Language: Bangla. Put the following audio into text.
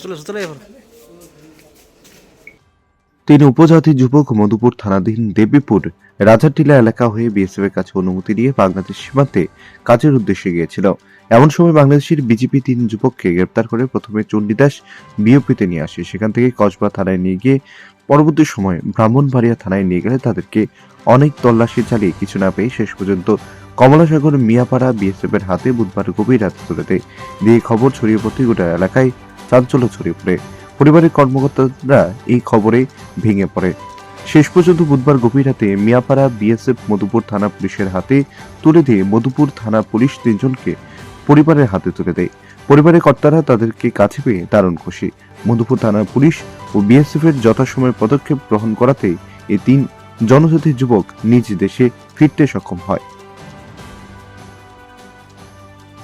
চলে চলে এবার। তিন উপজাতি যুবক মধুপুর থানাধীন দেবীপুর রাজাটিলা এলাকা হয়ে বিএসএফ এর কাছে অনুমতি নিয়ে বাংলাদেশ সীমান্তে কাজের উদ্দেশ্যে গিয়েছিল। এমন সময় বাংলাদেশের বিজেপি তিন যুবককে গ্রেপ্তার করে প্রথমে চণ্ডীদাস বিওপিতে নিয়ে আসে। সেখান থেকে কসবা থানায় নিয়ে গিয়ে পরবর্তী সময় ব্রাহ্মণবাড়িয়া থানায় নিয়ে গেলে তাদেরকে অনেক তল্লাশি চালিয়ে কিছু না পেয়ে শেষ পর্যন্ত কমলাসাগর, মিয়াপাড়া বিএসএফ এর হাতে বুধবার গভীর রাতে তুলে দেয় দিয়ে খবর ছড়িয়ে পড়তে গোটা এলাকায় চাঞ্চল্য ছড়িয়ে পড়ে। পরিবারের কর্মকর্তারা এই খবরে ভেঙে পড়ে। শেষ পর্যন্ত বুধবার গভীর রাতে মিয়াপাড়া বিএসএফ মধুপুর থানা পুলিশের হাতে তুলে দিয়ে মধুপুর থানা পুলিশ তিনজনকে পরিবারের হাতে তুলে দেয়। পরিবারের কর্তারা তাদেরকে কাছে পেয়ে দারুণ খুশি। মধুপুর থানার পুলিশ ও বিএসএফ এর যথাসময়ে পদক্ষেপ গ্রহণ করাতে এই তিন জনজাতি যুবক নিজ দেশে ফিরতে সক্ষম হয়।